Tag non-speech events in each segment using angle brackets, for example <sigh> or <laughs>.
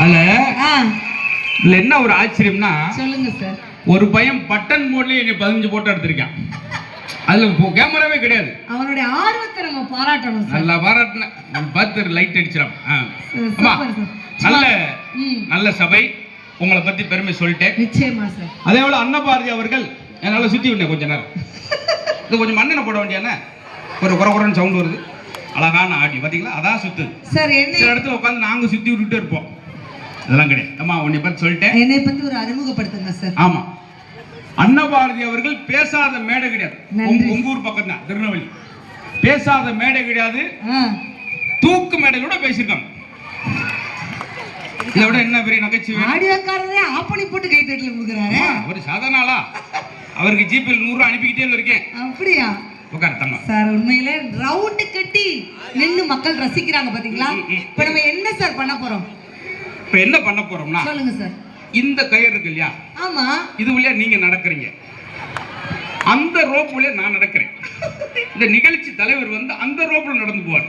அதுல என்ன ஒரு ஆச்சரியம்னா சொல்லுங்க சார். ஒரு பையன் பட்டன் மோட்லயே என்னை பதினஞ்சு போட்டோ எடுத்திருக்கான். அதுல கேமராவே கிடையாது. அவனுடைய ஆர்வத்தை நம்ம பாராட்டணும் நல்லா பாராட்டின. பார்த்து லைட் அடிச்சிடும். நல்ல நல்ல சபை. உங்களை பத்தி பெருமை சொல்லிட்டேன். நிச்சயமா சார். அதே போல அன்னபாரதி அவர்கள் என்னால சுத்தி விட்டேன் கொஞ்ச நேரம். <laughs> இது கொஞ்சம் மண்ணெண்ணை போட வேண்டியானே ஒரு குறை குறைன்னு சவுண்ட் வருது. அழகான ஆடி. பாத்தீங்களா? அதான் சுத்து. சார் என்னை சில இடத்துல உட்காந்து நாங்க சுத்தி விட்டுட்டே இருப்போம். அதெல்லாம் கிடையாது. அம்மா உன்னை பத்தி சொல்லிட்டேன். என்னை பத்தி ஒரு அறிமுகப்படுத்துங்க சார் ஆமா. அன்னபாரதி அவர்கள் பேசாத மேடை கிடையாது. உங்க ஊர் பக்கம் தான் திருநெல்வேலி. பேசாத மேடை கிடையாது. தூக்கு மேடை கூட பேசியிருக்காங்க. இதை விட என்ன பெரிய நகைச்சுவை ஆடியோக்காரரே ஆஃப் பண்ணி போட்டு கை தட்டில் கொடுக்குறாரு. ஆமா, ஒரு சாதாரண ஆளா? அவருக்கு ஜிபேல நூறு ரூபா அனுப்பிக்கிட்டே இருக்கேன். அப்படியா? சார் உண்மையில ரவுண்டு கட்டி நின்னு மக்கள் ரசிக்கிறாங்க பாத்தீங்களா? இப்ப நம்ம என்ன சார் பண்ண போறோம்? இப்ப என்ன பண்ண போறோம்னா சொல்லுங்க சார். இந்த கயிறு இருக்கு இல்லையா? ஆமா. இது வழியா நீங்க நடக்கிறீங்க. அந்த ரோப் வழியா நான் நடக்கிறேன். இந்த நிகழ்ச்சி தலைவர் வந்து அந்த ரோப்ல நடந்து போவார்.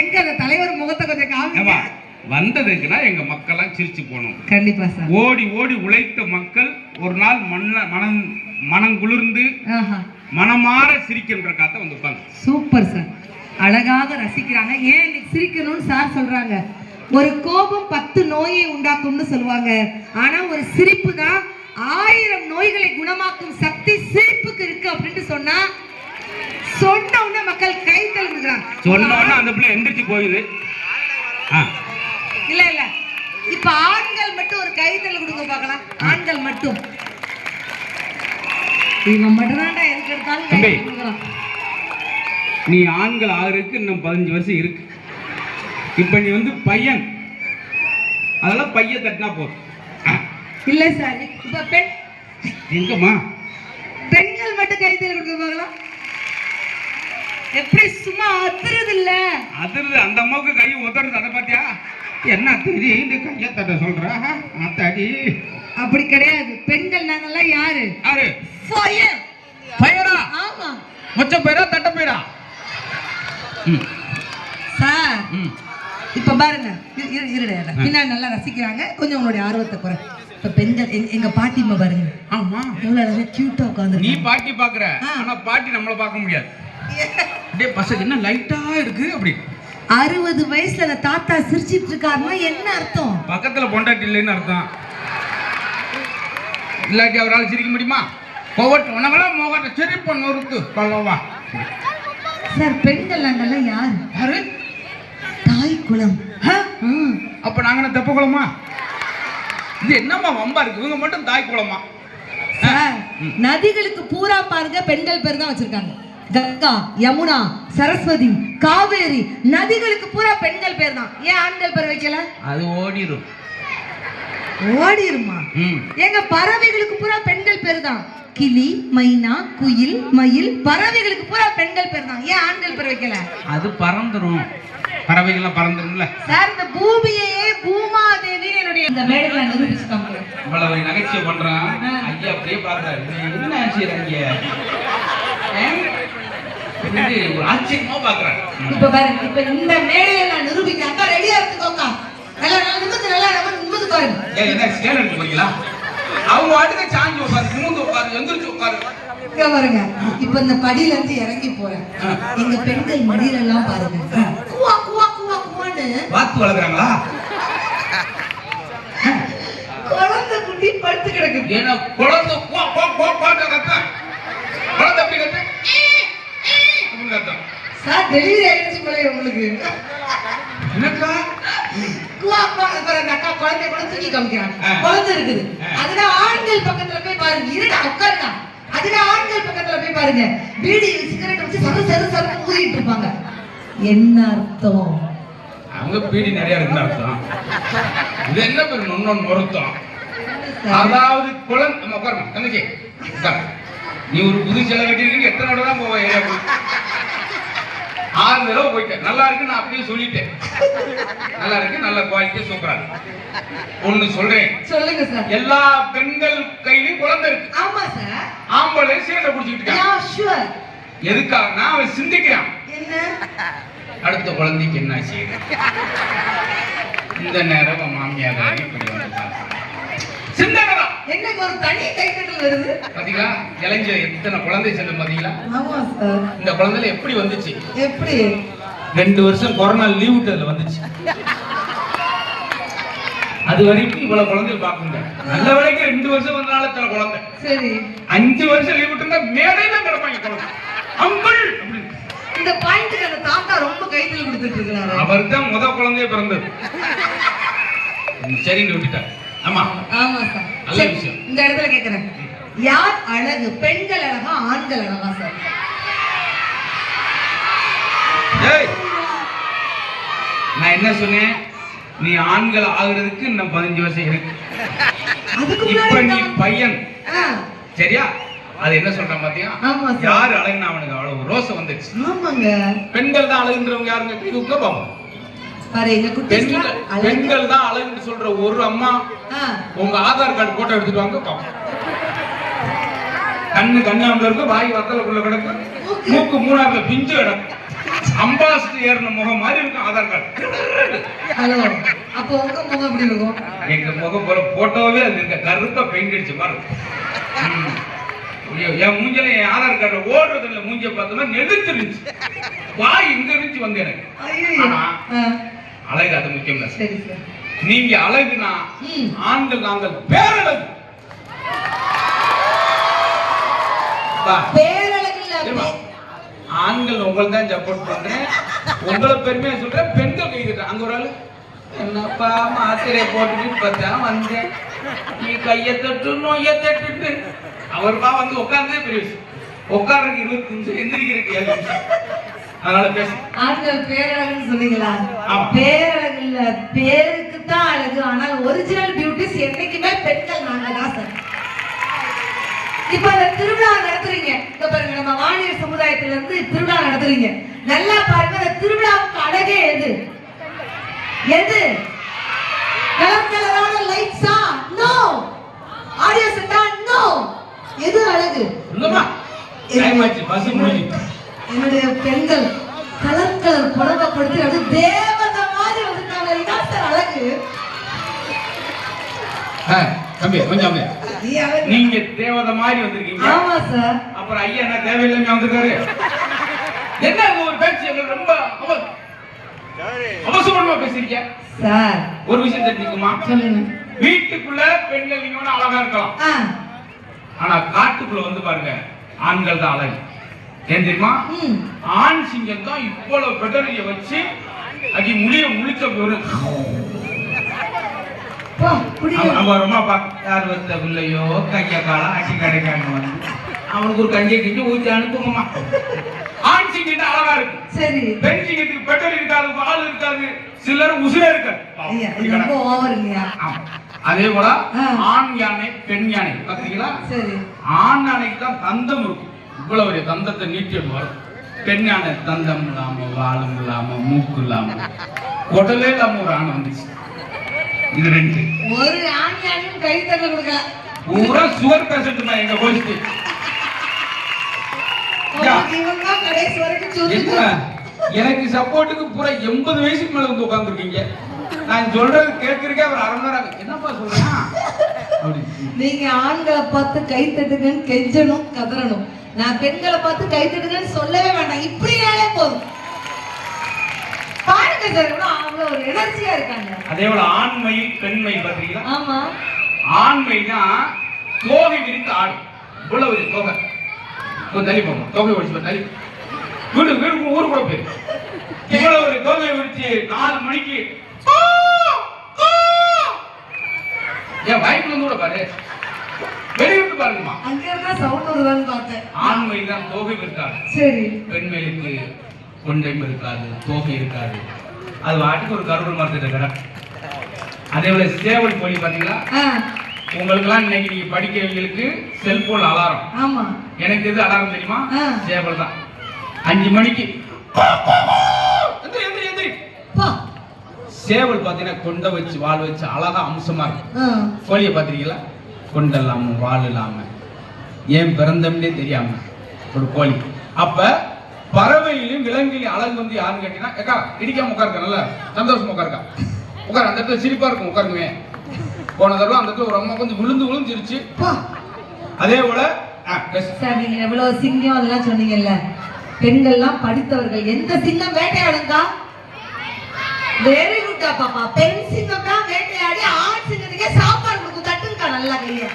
எங்க அந்த தலைவர் முகத்தை கொஞ்சம் காமிங்க. ஏமா வந்ததுக்குன்னா எங்க மக்கள்லாம் சிரிச்சு போகணும். கண்டிப்பா சார். ஓடி ஓடி உழைத்த மக்கள் ஒரு நாள் மண்ண மனம் மனம் குளிர்ந்து மனமாற சிரிக்கின்ற காத்த வந்து உட்காந்து சூப்பர் சார் அழகாக ரசிக்கிறாங்க. ஏன் இன்னைக்கு சிரிக்கணும்னு சார் சொல்றாங்க. ஒரு கோபம் பத்து நோயை உண்டாக்கும்னு சொல்லுவாங்க. ஆனா ஒரு சிரிப்பு தான் ஆயிரம் நோய்களை குணமாக்கும் சக்தி சிரிப்புக்கு இருக்கு அப்படின்ட்டு சொன்னா சொன்ன உடனே மக்கள் கை தழுவுகிறாங்க சொன்னோன்னா அந்த பிள்ளை எந்திரிச்சு போகுது ஆ. இல்ல இல்ல. இப்ப ஆண்கள் மட்டும் ஒரு கைத்தல் கொடுங்க பார்க்கலாம். ஆண்கள் மட்டும். இவன் கை தம்பி. நீ ஆண்கள் ஆறுக்கு இன்னும் பதினஞ்சு வருஷம் இருக்கு. இப்ப நீ வந்து பையன். அதெல்லாம் பையன் தட்டினா போதும். இல்ல சார் இப்ப பெண். எங்கம்மா? பெண்கள் மட்டும் கைத்தல் கொடுங்க பார்க்கலாம் எப்படி சும்மா அதிருது இல்ல? அதிர்து. அந்த அம்மாவுக்கு கை உதறது அதை பார்த்தியா என்ன தெரியுது இந்த கையை தட்ட சொல்றா? அத்தாடி. அப்படி கிடையாது. பெண்கள் நாங்கெல்லாம் யாரு? யாரு? Fire. பயரா ஆமா மொச்ச பயிரா தட்ட பயிரா ம். சார் இப்ப பாருங்க இரு- இரு- இருடா. பின்னாடி நல்லா ரசிக்கிறாங்க. கொஞ்சம் உங்களுடைய ஆர்வத்தை குறை இப்ப பெண்கள் எங்க- எங்க பாட்டிமா பாருங்க. ஆமா. எவ்வளவு அழகா கியூட்டா நீ உட்காந்து பாட்டி பாக்குற. ஆனா பாட்டி நம்மள பார்க்க முடியாது. <laughs> அப்படியே பசங்க என்ன லைட்டா இருக்கு? அப்படி. அறுபது வயசுல அந்த தாத்தா சிரிச்சிட்டு இருக்காருன்னா என்ன அர்த்தம்? பக்கத்துல பொண்டாட்டி இல்லைன்னு அர்த்தம். இல்லாட்டி அவரால் சிரிக்க முடியுமா? கோவட்டு உனவெல்லாம் முகத்தை சிரிப்ப நொறுக்கு. கொள்ளவா சார் பெண்கள் நாங்கெல்லாம் யாரு? யாரு? தாய் குலம். ஆ? ம். அப்ப நாங்க தெப்ப குளமா இது என்னம்மா வம்பா இருக்கு? இவங்க மட்டும் தாய் குளமா நதிகளுக்கு பூரா பாருங்க பெண்கள் பேர் தான் வச்சிருக்காங்க. கங்கா யமுனா சரஸ்வதி காவேரி நதிகளுக்கு பூரா பெண்கள் பேர் தான். ஏன் ஆண்கள் பேர் வைக்கல? அது ஓடிரும். ஓடிருமா? எங்க பறவைகளுக்கு பூரா பெண்கள் பேர் தான். கிளி மைனா குயில் மயில் பறவைகளுக்கு பூரா பெண்கள் பேர் தான். ஏன் ஆண்கள் பேர் வைக்கல? அது பறந்துரும். பறவைகள்லாம் பறந்துரும்ல? சார் இந்த பூமியையே பூமாதேவி என்னுடைய இந்த மேடைகளை நிரூபிச்சுட்டாங்க இவ்வளவு நகைச்சுவை பண்றான் ஐயா அப்படியே இது என்ன செய்யறாங்க ஒரு ஆச்சரியமா பாக்குறாங்க இப்ப பாருங்க இப்ப இந்த மேடையை நான் நிரூபிக்கிறேன். அக்கா ரெடியா இருந்துக்கோங்க. நல்லா நிமிந்து நல்லா நம்ம நிமிந்து பாருங்க. என்ன போறீங்களா? அவங்க வாட்டுக்கு சாஞ்சி உட்காரு நிமிந்து உட்காரு எந்திரிச்சு உட்காரு. பாருங்க இப்ப இந்த படியில இருந்து இறங்கி போறேன். எங்க பெண்கள் மடியில எல்லாம் பாருங்க குவா குவா குவா குவான்னு. வாத்து வளர்க்குறாங்களா? குழந்தை குட்டி படுத்து கிடக்கு. ஏன்னா குழந்தை குவா குவா குவா குவான்னு கத்தும் குழந்தை எப்படி கத்து அப்படின்னு கத்தும் சார் டெலிவரி ஆயிடுச்சு போல உங்களுக்கு. என்னக்கா? அக்கா குழந்தை கூட தூக்கி காமிக்கிறாங்க. குழந்தை இருக்குது. அதுல ஆண்கள் பக்கத்துல போய் பாருங்க. இருடா உட்காருடா. அதுல ஆண்கள் பக்கத்துல போய் பாருங்க. பீடி சிகரெட் வச்சு சரு சரு சரு ஊதிட்டு இருப்பாங்க. என்ன அர்த்தம்? அவங்க பீடி நிறைய இருக்குன்னு அர்த்தம். இது என்ன பேர்? இன்னொன்னு அதாவது குழந்தை நம்ம உட்காருமா தங்கச்சி. நீ ஒரு புது செலை கட்டிருக்கீங்க எத்தனை தான் போவ ஏரியா ஆறு தடவை போயிட்டேன். நல்லா இருக்கு நான் அப்படியே சொல்லிட்டேன். நல்லா இருக்கு நல்ல குவாலிட்டி சூப்பரா இருக்கு. ஒண்ணு சொல்றேன். சொல்லுங்க சார் எல்லா பெண்கள் கையிலும் குழந்தை இருக்கு. ஆமா சார் ஆம்பளை சீட்டை ஷூர் எதுக்காகனா அவன் சிந்திக்கிறான். என்ன? அடுத்த குழந்தைக்கு என்ன செய்யுது இந்த நேரம் மாமியார் இப்படி வந்து சிந்தனை என்னங்க ஒரு தனி கைத்தட்டல் வருது. பாத்தீங்களா? இளைஞ எத்தனை குழந்தை செல்லும் பாத்தீங்களா? ஆமா சார் இந்த குழந்தைல எப்படி வந்துச்சு? எப்படி? ரெண்டு வருஷம் கொரோனா லீவ் விட்டதுல வந்துச்சு. அது வரைக்கும் இவ்வளவு குழந்தைகள் பார்க்குங்க நல்ல வரைக்கும் ரெண்டு வருஷம் வந்தனால சில குழந்தை. சரி. அஞ்சு வருஷம் லீவ் விட்டுருந்தா மேடையில கிடப்பாங்க குழந்தை. அப்படின்னு. இந்த பாயிண்ட்க்கு அந்த தாத்தா ரொம்ப கைத்தல் கொடுத்துட்டு இருக்கிறாரு. அவர் தான் முத குழந்தைய பிறந்தது. சரின்னு விட்டுட்டார் ஆமா. ஆமா சார். நல்ல விஷயம். இந்த இடத்துல கேக்குறேன். யார் அழகு? பெண்கள் அழகா ஆண்கள் அழகா சார்? நான் என்ன சொன்னேன்? நீ ஆண்கள் ஆகுறதுக்கு இன்னும் பதினஞ்சு வருஷம் இருக்கு. இப்ப நீ பையன். சரியா? அது என்ன சொல்றான் பாத்தியா? யாரு அழகுன்னு அவனுக்கு அவ்வளவு ரோசம் வந்துச்சு ஆமாங்க. பெண்கள் தான் அழகுன்றவங்க யாருங்க? இது உட்கார் பாப்போம். பாரு எங்க குட்டீஸ்லாம் பெண்கள் தான் அழகுன்னு சொல்ற ஒரு அம்மா உங்க ஆதார் கார்டு போட்டோ எடுத்துட்டு வாங்க கண்ணு கண்ணாமல இருக்கும் வாய் வத்தலுக்குள்ள கிடக்கும் மூக்கு மூணாவது பிஞ்சு கிடக்கும் அம்பாசிடர் ஏறின முகம் மாதிரி இருக்கும் ஆதார் கார்டு. ஹலோ அப்போ உங்க முகம் எப்படி இருக்கும்? எங்க முகம் போல போட்டோவே அது இருக்க கருப்பா பெயிண்ட் அடிச்ச மாதிரி இருக்கும். என் மூஞ்சில என் ஆதார் கார்டுல ஓடுறதுல மூஞ்சிய பார்த்தோம்னா நெடுத்து இருந்துச்சு வாய் இங்க இருந்துச்சு வந்து எனக்கு. ஆனா, அழகு அது முக்கியம் இல்ல சரி சார். நீங்க அழகுனா ஆண்கள் நாங்கள் பேரழகு. ஆண்கள் உங்களை தான் சப்போர்ட் பண்றேன். உங்களை பெருமையா சொல்றேன். பெண்கள் கைதிட்டேன் அங்க ஒரு ஆளு. என்னப்பா மாத்திரை போட்டுட்டு இப்பதான் வந்தேன். நீ கைய தட்டு நோய தட்டுட்டு. அவர்பா வந்து உட்கார்ந்தே பெரிய உட்கார்றதுக்கு இருபத்தி நிமிஷம் எந்திரிக்கிறதுக்கு ஏழு அதனால பேச. ஆண்கள் பேரழகுன்னு சொன்னீங்களா. பேரழகு இல்ல பேருக்கு தான் அழகு ஆனால் ஒரிஜினல் பியூட்டிஸ் என்னைக்குமே பெண்கள் நாங்க தான் சார். இப்ப அந்த திருவிழா நடத்துறீங்க. இப்ப பாருங்க நம்ம வாணியர் சமுதாயத்துல இருந்து திருவிழா நடத்துறீங்க. நல்லா பாருங்க அந்த திருவிழாவுக்கு அழகே எது? எது? கலர் கலரான லைட்ஸா நோ ஆடியோ செட்டா நோ எது அழகு? இல்லம்மா டைம் ஆச்சு பஸ் முடிஞ்சு என்னுடைய பெண்கள் கலர் கலர் புடவை கொடுத்து அது தேவதை மாதிரி வந்திருக்காங்க இதான் சார் அழகு? தம்பி கொஞ்சம். நீங்க தேவதை மாதிரி வந்திருக்கீங்க. ஆமா சார். அப்புறம் ஐயா என்ன தேவையில்லாம வந்திருக்காரு? என்ன ஒரு பேச்சு? ரொம்ப அவ- அவசரமா பேசுறீங்க சார். ஒரு விஷயம் தெரிஞ்சுக்குமா சொல்லுங்க. வீட்டுக்குள்ள பெண்கள் நீங்க அழகா இருக்கலாம். ஆனா காட்டுக்குள்ள வந்து பாருங்க ஆண்கள் தான் அழகு. ஏன் தெரியுமா? ஆண் சிங்கம் தான் இவ்வளவு பெட்டரிய வச்சு அடி முடிய முழிச்ச ஒரு போ புடிங்க அவன் ரொம்ப பா யார் வந்த பிள்ளையோ கைய காலம் அடி கிடைக்காம வந்து. அவனுக்கு ஒரு கஞ்சியை கிஞ்சி ஊற்றி அனுப்புங்கம்மா. ஆண் சிங்கம் அழகா இருக்கு. சரி. பெண் சிங்கத்துக்கு பெட்டர் இருக்காது வால் இருக்காது சிலர் உசுரே இருக்காது. அதே போல. ஆண் யானை பெண் யானை. பாத்தீங்களா? சரி. ஆண் யானைக்கு தான் தந்தம் இருக்கும். இவ்வளவு பெரிய தந்தத்தை நீட்டிட்டு வரும் பெண் யானை தந்தம் இல்லாம வாலும் இல்லாம மூக்கு இல்லாம உடலே இல்லாம ஒரு ஆணை வந்துச்சு. இது ரெண்டு. ஒரு ஆண் கை தட்ட கொடுக்கல பூரா சுகர் பேஷண்ட் எங்க கோஷ்டி எனக்கு சப்போர்ட்டுக்கு பூரா எண்பது வயசுக்கு மேல வந்து உட்காந்துருக்கீங்க நான் சொல்றது கேட்கறதுக்கே அவர் அரை மணி நேரம் ஆகும். என்னப்பா சொல்றேன்? <laughs> நீங்க ஆண்களை பார்த்து கை தட்டுங்கன்னு கெஞ்சணும் கதறணும். நான் பெண்களை பார்த்து கை தட்டுங்கன்னு சொல்லவே வேண்டாம். இப்படினாலே போதும். பாருங்க சார் அவ்வளவு ஒரு எனர்ஜியா இருக்காங்க. அதே போல ஆண்மயில் பெண்மயில் பாத்தீங்களா ஆமா. ஆண்மைனா தோகை விரித்து ஆடும் இவ்வளவு ஒரு தொகை. கொஞ்சம் தள்ளி போங்க. தொகை ஒடிச்சு தள்ளி. வீடு வீடு ஊரு கூட போயிரு. இவ்வளவு ஒரு தொகை விரிச்சு நாலு மணிக்கு! ஏன் வாய்ப்பு வந்து கூட பாரு. வெளியிட்டு பாருங்கம்மா அங்க இருந்தா சவுண்ட் வருதான்னு பார்த்தேன். ஆண்மையில் தான் தோகை விரித்தாடு சரி. பெண்மயிலுக்கு கொண்டையும் இருக்காது தோகை இருக்காது. அது வாட்டுக்கு ஒரு கருவல் மரத்துட்டு கிடக்கு அதே போல சேவல் கோழி பாத்தீங்களா ஆ. உங்களுக்கெல்லாம் இன்னைக்கு நீங்க படிக்கிறவங்களுக்கு செல்போன் அலாரம் ஆமா. எனக்கு எது அலாரம் தெரியுமா. சேவல் தான். அஞ்சு மணிக்கு. சேவல் பாத்தீங்கன்னா கொண்டை வச்சு வால் வச்சு அழகா அம்சமா இருக்கும். கோழியை பாத்திருக்கீங்களா கொண்டெல்லாம வாழலாம. இல்லாம ஏன் பிறந்தம்னே தெரியாம? ஒரு கோழி. அப்ப பறவையிலும் விலங்கிலையும் அழகு வந்து யாருன்னு கேட்டீங்கன்னா ஏக்கா இடிக்காம உட்காருக்கா நல்லா? சந்தோஷமா உட்காருக்கா? உட்கார் அந்த இடத்துல சிரிப்பா இருக்கும் உட்காருக்குமே. போன தடவை அந்த இடத்துல ஒரு அம்மா கொஞ்சம் விழுந்து விழுந்து சிரிச்சு பா. அதே போல நீங்க எவ்வளவு சிங்கம் அதெல்லாம் சொன்னீங்கல்ல. பெண்கள்லாம் படித்தவர்கள் எந்த சிங்கம் வேட்டையாடுங்கா? வெரி குட் பாப்பா பெண் சிங்கம் தான் வேட்டையாடி ஆண் சிங்கத்துக்கே சாப்பாடு நல்லா கைய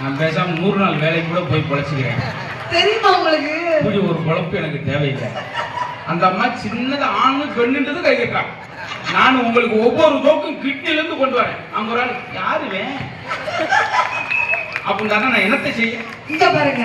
நான் பேசாம நூறு நாள் வேலைக்கு கூட போய் பொழைச்சிக்கிறேன். தெரியுமா உங்களுக்கு? இப்படி ஒரு பொழப்பு எனக்கு தேவையில்லை. அந்த அம்மா சின்னது ஆணு பெண்ணுன்றது கை கட்டுறான் நான் உங்களுக்கு ஒவ்வொரு தோக்கும் கிட்னில இருந்து கொண்டு வரேன். அவங்க ஒரு ஆள் யாருவே அப்படின்னா நான் என்னத்தை செய்ய? இங்க பாருங்க.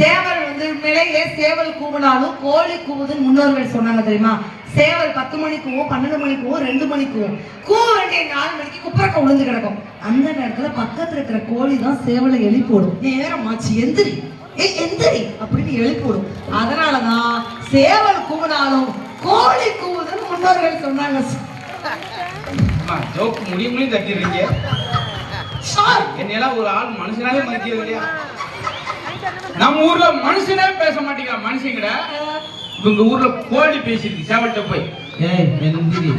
சேவல் வந்து உண்மையிலேயே சேவல் கூவினாலும் கோழி கூவுதுன்னு முன்னோர்கள் சொன்னாங்க தெரியுமா? சேவல் பத்து மணிக்கு கூவும் பன்னெண்டு மணிக்கு கூவும் ரெண்டு மணிக்கு கூவும் கூவ வேண்டிய நாலு மணிக்கு குப்பரக்க விழுந்து கிடக்கும். அந்த நேரத்துல பக்கத்துல இருக்கிற கோழி தான் சேவலை எழுப்பி விடும் நேரம் ஆச்சு எந்திரி ஏ எந்திரி அப்படின்னு எழுப்பி விடும் அதனாலதான் சேவல் கூவினாலும் கோழி கூவுதுன்னு முன்னோர்கள் சொன்னாங்க. அம்மா ஜோக்கு முடியும்னு தட்டிடுறீங்க. சார் என்னையெல்லாம் ஒரு ஆள் மனுஷனாவே மதிக்கிறது இல்லையா நம்ம ஊர்ல மனுஷனே பேச மாட்டேங்கிறான் மனுஷங்கட இவங்க ஊர்ல கோழி பேசிருக்கு சேவல்கிட்ட போய் ஏய் எந்திரி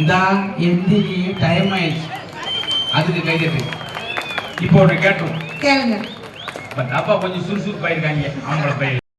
இந்தா எந்திரி டைம் ஆயிடுச்சு. அதுக்கு கை தட்டு இப்போ ஒன்று கேளுங்க. பட் அப்பா கொஞ்சம் சுறுசுறுப்பாயிருக்காங்க. அவங்கள பயிர்